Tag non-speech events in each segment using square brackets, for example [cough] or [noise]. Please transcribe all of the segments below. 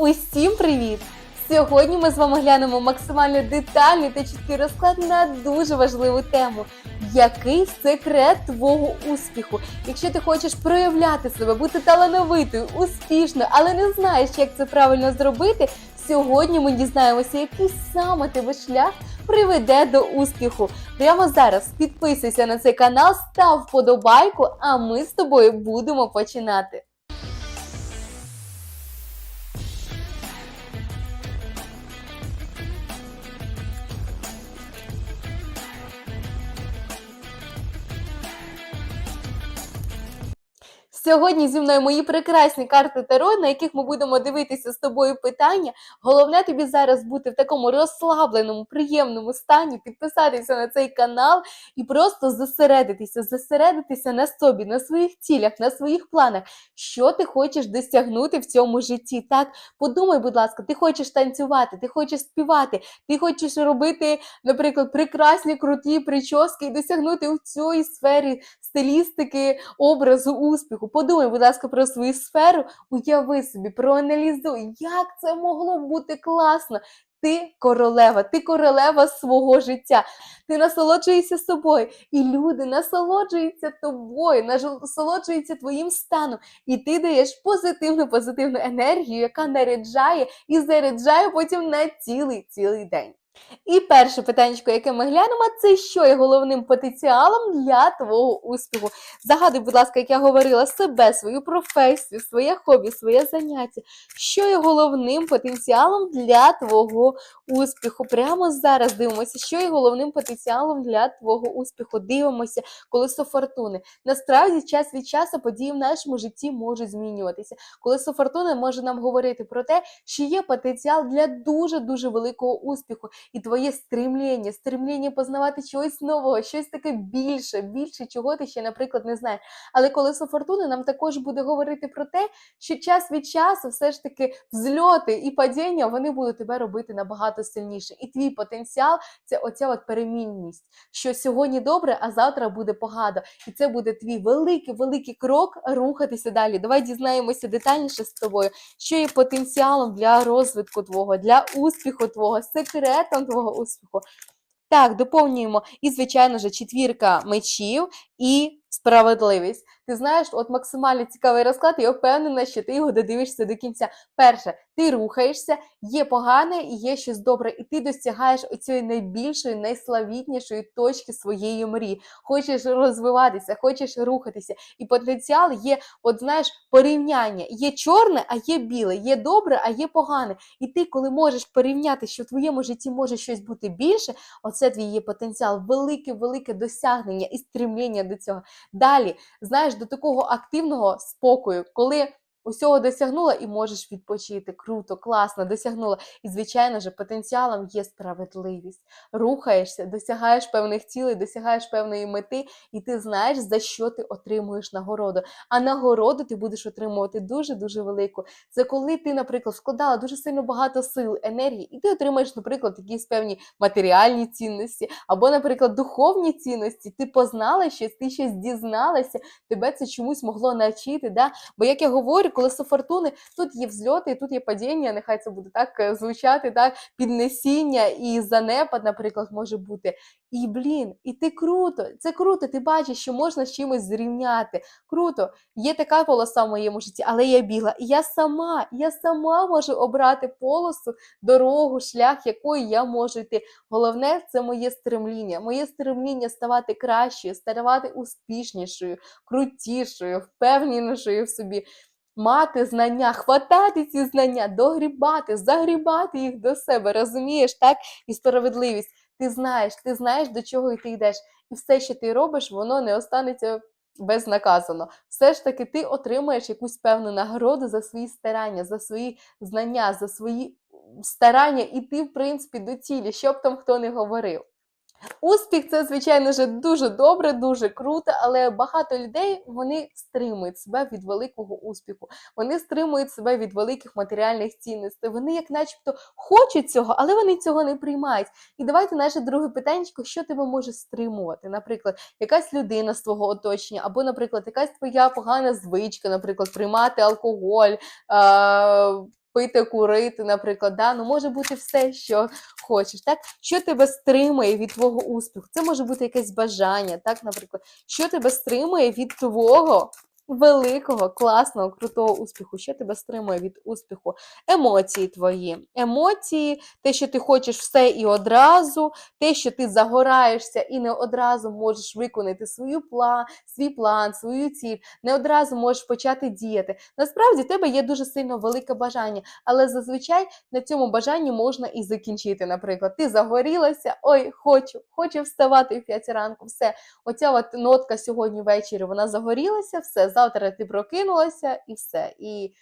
Усім привіт! Сьогодні ми з вами глянемо максимально детальний та чіткий розклад на дуже важливу тему. Який секрет твого успіху? Якщо ти хочеш проявляти себе, бути талановитою, успішною, але не знаєш, як це правильно зробити, сьогодні ми дізнаємося, який саме тебе шлях приведе до успіху. Прямо зараз підписуйся на цей канал, став вподобайку, а ми з тобою будемо починати. Сьогодні зі мною мої прекрасні карти Таро, на яких ми будемо дивитися з тобою питання. Головне тобі зараз бути в такому розслабленому, приємному стані, підписатися на цей канал і просто зосередитися, зосередитися на собі, на своїх цілях, на своїх планах, що ти хочеш досягнути в цьому житті. Так, подумай, будь ласка, ти хочеш танцювати, ти хочеш співати, ти хочеш робити, наприклад, прекрасні круті прически і досягнути у цій сфері стилістики, образу, успіху. Подумай, будь ласка, про свою сферу, уяви собі, проаналізуй, як це могло бути класно. Ти королева, ти королева свого життя. Ти насолоджуєшся собою, і люди насолоджуються тобою, насолоджуються твоїм станом. І ти даєш позитивну позитивну енергію, яка наряджає і заряджає потім на цілий цілий день. І перше питання, яке ми глянемо, це що є головним потенціалом для твого успіху. Загадуй, будь ласка, як я говорила, себе, свою професію, своє хобі, своє заняття. Що є головним потенціалом для твого успіху? Прямо зараз дивимося, що є головним потенціалом для твого успіху. Дивимося, колесо фортуни. Насправді, час від часу події в нашому житті можуть змінюватися. Колесо фортуни може нам говорити про те, що є потенціал для дуже-дуже великого успіху і твоє стремління, стремління познавати чогось нового, щось таке більше, більше, чого ти ще, наприклад, не знаєш. Але колесо фортуни нам також буде говорити про те, що час від часу все ж таки взльоти і падіння вони будуть тебе робити набагато сильніше. І твій потенціал це оця от перемінність, що сьогодні добре, а завтра буде погано. І це буде твій великий, великий крок рухатися далі. Давай дізнаємося детальніше з тобою, що є потенціалом для розвитку твого, для успіху твого, секретом твого успіху. Так, доповнюємо. І, звичайно ж, четвірка мечів і справедливість. Ти знаєш, от максимально цікавий розклад, я впевнена, що ти його додивишся до кінця. Перше, ти рухаєшся, є погане і є щось добре, і ти досягаєш оцієї найбільшої, найславітнішої точки своєї мрії. Хочеш розвиватися, хочеш рухатися. І потенціал є, от знаєш, порівняння. Є чорне, а є біле, є добре, а є погане. І ти, коли можеш порівняти, що в твоєму житті може щось бути більше, оце твій є потенціал, велике, велике досягнення і стремління до цього. Далі, знаєш, до такого активного спокою, коли усього досягнула і можеш відпочити. Круто, класно, досягнула. І, звичайно ж, потенціалом є справедливість. Рухаєшся, досягаєш певних цілей, досягаєш певної мети, і ти знаєш, за що ти отримуєш нагороду. А нагороду ти будеш отримувати дуже-дуже велику. Це коли ти, наприклад, вкладала дуже сильно багато сил, енергії, і ти отримаєш, наприклад, якісь певні матеріальні цінності, або, наприклад, духовні цінності. Ти познала щось, ти щось дізналася, тебе це чомусь могло навчити. Да? Бо як я говорю, колесо фортуни, тут є взльоти, тут є падіння, нехай це буде так е, звучати, так, піднесіння і занепад, наприклад, може бути. І блін, і ти круто, це круто, ти бачиш, що можна з чимось зрівняти. Круто, є така полоса в моєму житті, але я бігла. І я сама, я сама можу обрати полосу, дорогу, шлях, якою я можу йти. Головне це моє стремління, моє стремління ставати кращою, ставати успішнішою, крутішою, впевненішою в собі мати знання, хватати ці знання, догрібати, загрібати їх до себе, розумієш, так? І справедливість. Ти знаєш, ти знаєш, до чого ти йдеш. І все, що ти робиш, воно не останеться безнаказано. Все ж таки, ти отримаєш якусь певну нагороду за свої старання, за свої знання, за свої старання, і ти, в принципі, до цілі, що б там хто не говорив. Успіх це, звичайно ж, дуже добре, дуже круто, але багато людей вони стримують себе від великого успіху. Вони стримують себе від великих матеріальних цінностей. Вони, як начебто, хочуть цього, але вони цього не приймають. І давайте наше друге питання, що тебе може стримувати? Наприклад, якась людина з твого оточення, або, наприклад, якась твоя погана звичка, наприклад, приймати алкоголь. Е пити, курити, наприклад, да? ну може бути все, що хочеш. Так? Що тебе стримує від твого успіху? Це може бути якесь бажання, так, наприклад, що тебе стримує від твого великого, класного, крутого успіху? Що тебе стримує від успіху? Емоції твої. Емоції, те, що ти хочеш все і одразу, те, що ти загораєшся і не одразу можеш виконати свою план, свій план, свою ціль, не одразу можеш почати діяти. Насправді в тебе є дуже сильно велике бажання, але зазвичай на цьому бажанні можна і закінчити. Наприклад, ти загорілася, ой, хочу, хочу вставати в 5 ранку, все. Оця от нотка сьогодні ввечері вона загорілася, все, завтра ти прокинулася і все. І...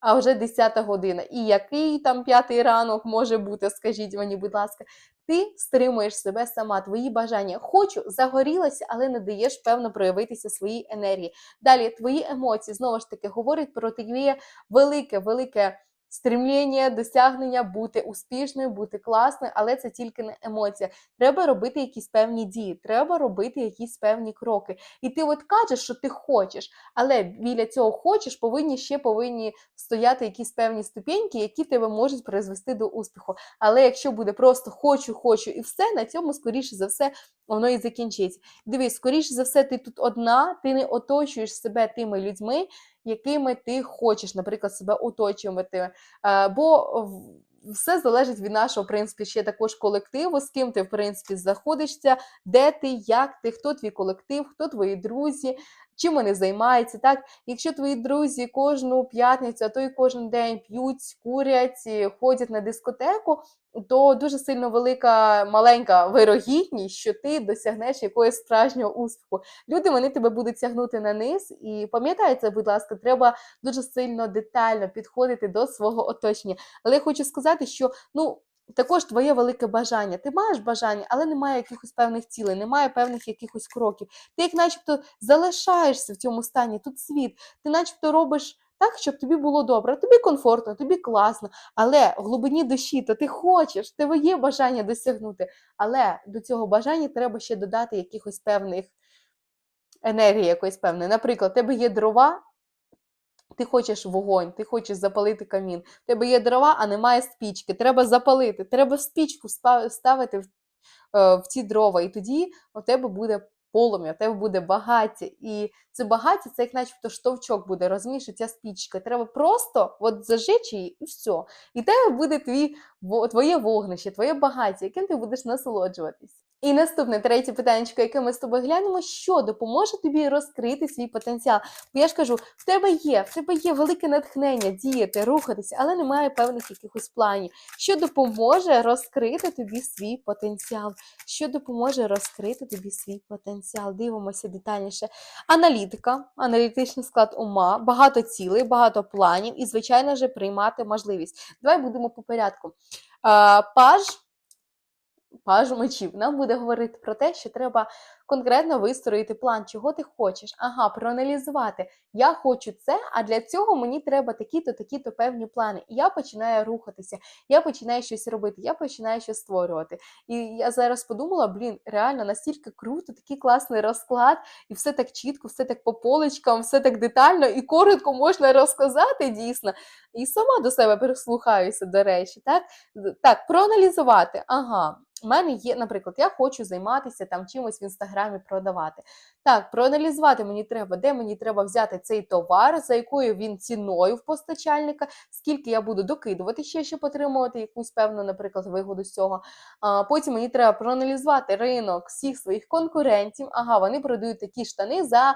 А вже 10 година. І який там п'ятий ранок може бути, скажіть мені, будь ласка, ти стримуєш себе сама, твої бажання. Хочу, загорілася, але не даєш певно проявитися своїй енергії. Далі твої емоції знову ж таки говорять про твоє велике, велике стремління, досягнення, бути успішною, бути класною, але це тільки не емоція. Треба робити якісь певні дії, треба робити якісь певні кроки. І ти от кажеш, що ти хочеш, але біля цього хочеш, повинні ще повинні стояти якісь певні ступеньки, які тебе можуть призвести до успіху. Але якщо буде просто хочу, хочу і все, на цьому скоріше за все воно і закінчиться. Дивись, скоріше за все, ти тут одна, ти не оточуєш себе тими людьми, якими ти хочеш, наприклад, себе оточувати. Е, Бо все залежить від нашого, в принципі, ще також колективу, з ким ти, в принципі, знаходишся, де ти, як ти, хто твій колектив, хто твої друзі, чим вони займаються. Так? Якщо твої друзі кожну п'ятницю, а то й кожен день п'ють, курять, ходять на дискотеку, то дуже сильно велика маленька вирогідність, що ти досягнеш якогось справжнього успіху. Люди вони тебе будуть тягнути на низ, і пам'ятай будь ласка, треба дуже сильно детально підходити до свого оточення. Але я хочу сказати, що ну. Також твоє велике бажання. Ти маєш бажання, але немає якихось певних цілей, немає певних якихось кроків. Ти, як начебто, залишаєшся в цьому стані, тут світ, ти начебто робиш так, щоб тобі було добре, тобі комфортно, тобі класно, але в глибині душі то ти хочеш, тебе є бажання досягнути. Але до цього бажання треба ще додати якихось певних енергії, якоїсь певної. Наприклад, тебе є дрова. Ти хочеш вогонь, ти хочеш запалити камін. В тебе є дрова, а немає спічки. Треба запалити, треба спічку ставити в, е, в ці дрова, і тоді у тебе буде полум'я, у тебе буде багаття. І це багаття, це як начебто штовчок буде, розумієш, ця спічка. Треба просто от зажечь її і все. І в тебе буде твій, во- твоє вогнище, твоє багаття, яким ти будеш насолоджуватись. І наступне третє питання, яке ми з тобою глянемо, що допоможе тобі розкрити свій потенціал. Бо я ж кажу, в тебе є, в тебе є велике натхнення діяти, рухатися, але немає певних якихось планів. Що допоможе розкрити тобі свій потенціал? Що допоможе розкрити тобі свій потенціал? Дивимося детальніше. Аналітика, аналітичний склад ума, багато цілей, багато планів і, звичайно ж, приймати можливість. Давай будемо по порядку. Паж паж мечів. Нам буде говорити про те, що треба конкретно вистроїти план, чого ти хочеш. Ага, проаналізувати. Я хочу це, а для цього мені треба такі-то, такі-то певні плани. І я починаю рухатися, я починаю щось робити, я починаю щось створювати. І я зараз подумала: блін, реально настільки круто, такий класний розклад, і все так чітко, все так по поличкам, все так детально і коротко можна розказати дійсно. І сама до себе прислухаюся, до речі, так? Так, проаналізувати. Ага. У мене є, наприклад, я хочу займатися там чимось в інстаграмі продавати. Так, проаналізувати мені треба, де мені треба взяти цей товар, за якою він ціною в постачальника, скільки я буду докидувати ще, щоб отримувати якусь певну, наприклад, вигоду з цього. А, потім мені треба проаналізувати ринок всіх своїх конкурентів. Ага, вони продають такі штани за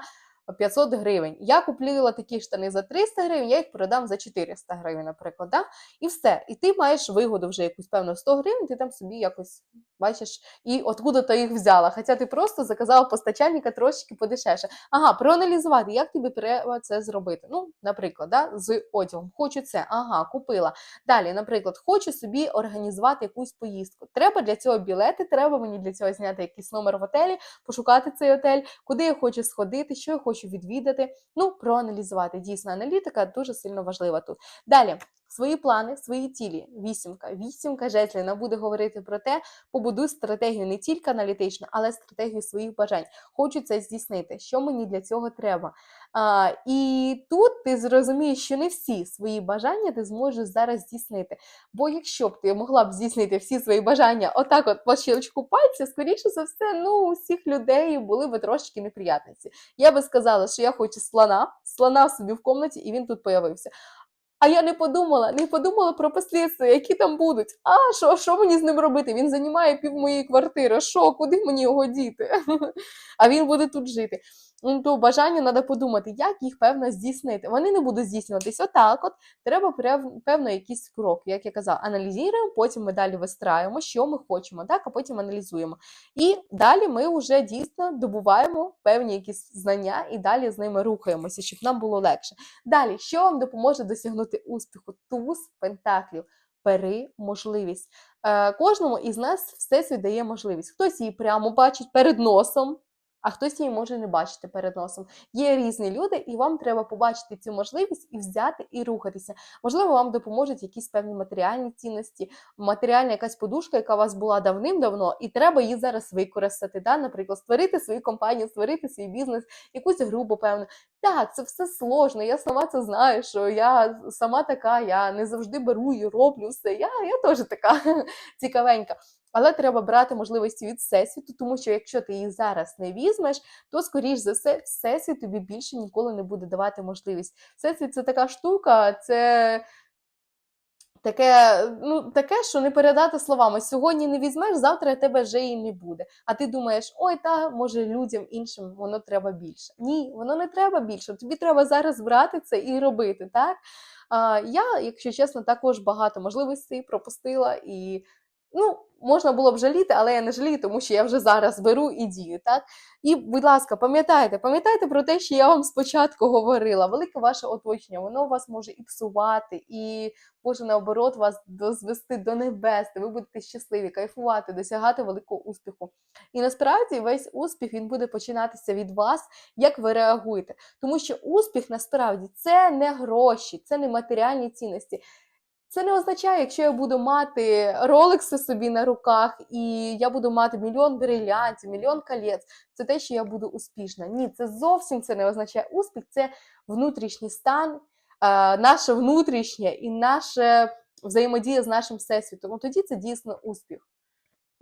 500 гривень. Я купила такі штани за 300 гривень, я їх продам за 400 гривень, наприклад. Да? І все. І ти маєш вигоду вже якусь певну 100 гривень, ти там собі якось бачиш, і откуда то їх взяла. Хоча ти просто заказала постачальника трошечки подешевше. Ага, проаналізувати, як тобі треба це зробити. Ну, наприклад, да, з одягом. Хочу це, ага, купила. Далі, наприклад, хочу собі організувати якусь поїздку. Треба для цього білети, треба мені для цього зняти якийсь номер в готелі, пошукати цей готель, куди я хочу сходити, що я хочу відвідати. Ну, проаналізувати. Дійсно, аналітика дуже сильно важлива тут. Далі. Свої плани, свої цілі. Вісімка. Вісімка жезлів. Буде говорити про те, побудуй стратегію не тільки аналітичну, але стратегію своїх бажань. Хочу це здійснити. Що мені для цього треба? А, і тут ти зрозумієш, що не всі свої бажання ти зможеш зараз здійснити. Бо якщо б ти могла б здійснити всі свої бажання отак, от по щелчку пальця, скоріше за все, ну у всіх людей були би трошки неприятниці. Я би сказала, що я хочу слона, слона собі в комнаті, і він тут появився. А я не подумала, не подумала про послідства, які там будуть. А що, що мені з ним робити? Він займає пів моєї квартири. Що, куди мені його діти? [laughs] А він буде тут жити. Ну, то бажання треба подумати, як їх певно здійснити. Вони не будуть здійснюватись отак. От треба певно якийсь крок. Як я казала, аналізуємо, потім ми далі вистраюємо, що ми хочемо, так, а потім аналізуємо. І далі ми вже дійсно добуваємо певні якісь знання і далі з ними рухаємося, щоб нам було легше. Далі, що вам допоможе досягнути успіху? Туз пентаклів. Бери можливість. Е, кожному із нас всесвіт дає можливість. Хтось її прямо бачить перед носом, а хтось її може не бачити перед носом. Є різні люди, і вам треба побачити цю можливість і взяти і рухатися. Можливо, вам допоможуть якісь певні матеріальні цінності, матеріальна якась подушка, яка у вас була давним-давно, і треба її зараз використати. Да? Наприклад, створити свою компанію, створити свій бізнес, якусь групу, певно. Так, це все сложно. Я сама це знаю, що я сама така, я не завжди беру і роблю все. Я, я теж така [laughs] цікавенька. Але треба брати можливості від всесвіту, тому що якщо ти їх зараз не візьмеш, то скоріш за все, всесвіт тобі більше ніколи не буде давати можливість. Всесвіт це така штука, це. Таке, ну, таке, що не передати словами. Сьогодні не візьмеш, завтра тебе вже і не буде. А ти думаєш, ой, та може людям іншим воно треба більше. Ні, воно не треба більше. Тобі треба зараз брати це і робити. Так? А, я, якщо чесно, також багато можливостей пропустила і ну, можна було б жаліти, але я не жалію, тому що я вже зараз беру і дію. Так? І, будь ласка, пам'ятайте, пам'ятайте про те, що я вам спочатку говорила. Велике ваше оточення, воно вас може і псувати, і може наоборот вас дозвести до небес, ви будете щасливі, кайфувати, досягати великого успіху. І насправді весь успіх він буде починатися від вас, як ви реагуєте. Тому що успіх насправді це не гроші, це не матеріальні цінності. Це не означає, якщо я буду мати ролекси собі на руках, і я буду мати мільйон брилянтів, мільйон колець, це те, що я буду успішна. Ні, це зовсім це не означає успіх, це внутрішній стан, е, наше внутрішнє і наша взаємодія з нашим всесвітом. Тоді це дійсно успіх.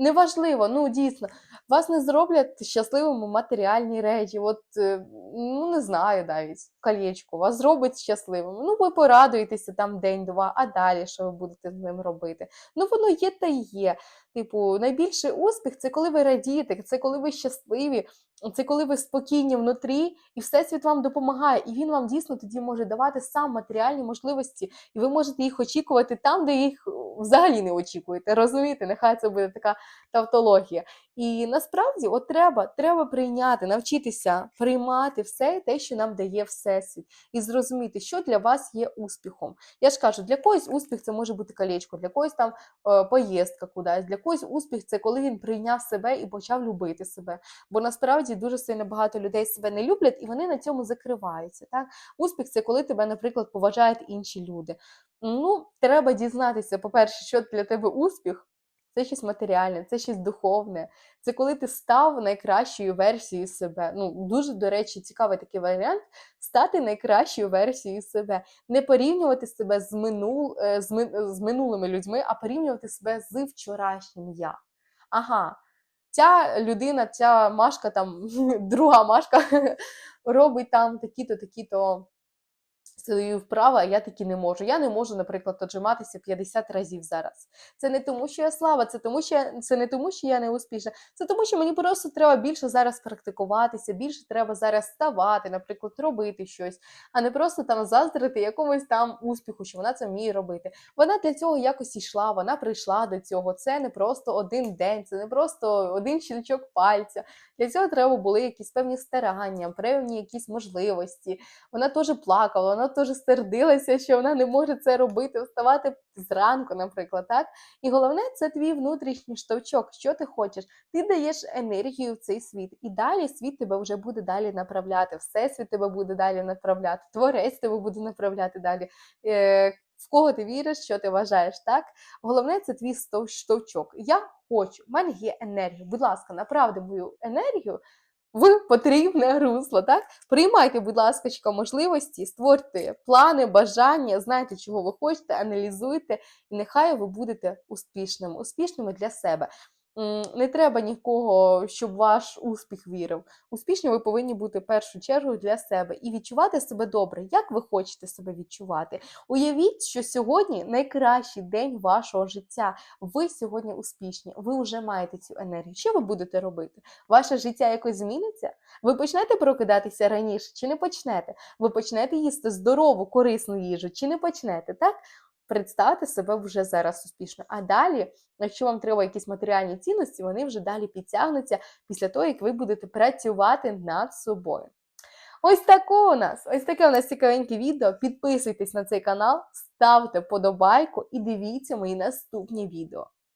Неважливо, ну дійсно, вас не зроблять щасливими матеріальні речі. От, е, ну не знаю навіть, колечко вас зробить щасливим. Ну, ви порадуєтеся там день-два, а далі що ви будете з ним робити? Ну, воно є та є. Типу, найбільший успіх це коли ви радієте, це коли ви щасливі, це коли ви спокійні внутрі, і всесвіт вам допомагає, і він вам дійсно тоді може давати сам матеріальні можливості, і ви можете їх очікувати там, де їх взагалі не очікуєте. Розумієте, нехай це буде така тавтологія. І насправді, от треба, треба прийняти, навчитися приймати все те, що нам дає всесвіт, і зрозуміти, що для вас є успіхом. Я ж кажу, для когось успіх це може бути колечко, для когось там е, поїздка кудись, для когось успіх це коли він прийняв себе і почав любити себе. Бо насправді дуже сильно багато людей себе не люблять, і вони на цьому закриваються. Так? Успіх це коли тебе, наприклад, поважають інші люди. Ну, треба дізнатися, по-перше, що для тебе успіх. Це щось матеріальне, це щось духовне. Це коли ти став найкращою версією себе. Ну, дуже, до речі, цікавий такий варіант стати найкращою версією себе, не порівнювати себе з минул, е, з, ми, з минулими людьми, а порівнювати себе з вчорашнім я. Ага, ця людина, ця Машка, там, [laughs] друга Машка, [laughs] робить там такі-то, такі-то свої вправи, а я таки не можу. Я не можу, наприклад, отжиматися 50 разів зараз. Це не тому, що я слава, це тому, що я, це не тому, що я не успішна. Це тому, що мені просто треба більше зараз практикуватися, більше треба зараз ставати, наприклад, робити щось, а не просто там заздрити якомусь там успіху, що вона це вміє робити. Вона для цього якось йшла, вона прийшла до цього. Це не просто один день, це не просто один щелчок пальця. Для цього треба були якісь певні старання, певні якісь можливості. Вона теж плакала, вона теж сердилася, що вона не може це робити, вставати зранку, наприклад, так? І головне, це твій внутрішній штовчок. Що ти хочеш? Ти даєш енергію в цей світ, і далі світ тебе вже буде далі направляти. Всесвіт тебе буде далі направляти, творець тебе буде направляти далі. Е, в кого ти віриш, що ти вважаєш, так? Головне, це твій штовчок. Я хочу, в мене є енергія. Будь ласка, направди мою енергію в потрібне русло. Так? Приймайте, будь ласка, можливості, створюйте плани, бажання, знайте, чого ви хочете, аналізуйте, і нехай ви будете успішними, успішними для себе. Не треба нікого, щоб ваш успіх вірив. Успішні ви повинні бути в першу чергу для себе і відчувати себе добре, як ви хочете себе відчувати. Уявіть, що сьогодні найкращий день вашого життя. Ви сьогодні успішні, ви вже маєте цю енергію. Що ви будете робити? Ваше життя якось зміниться? Ви почнете прокидатися раніше чи не почнете? Ви почнете їсти здорову, корисну їжу чи не почнете? Так? Представте себе вже зараз успішно. А далі, якщо вам треба якісь матеріальні цінності, вони вже далі підтягнуться після того, як ви будете працювати над собою. Ось таке у нас, ось таке у нас цікавеньке відео. Підписуйтесь на цей канал, ставте подобайку і дивіться мої наступні відео.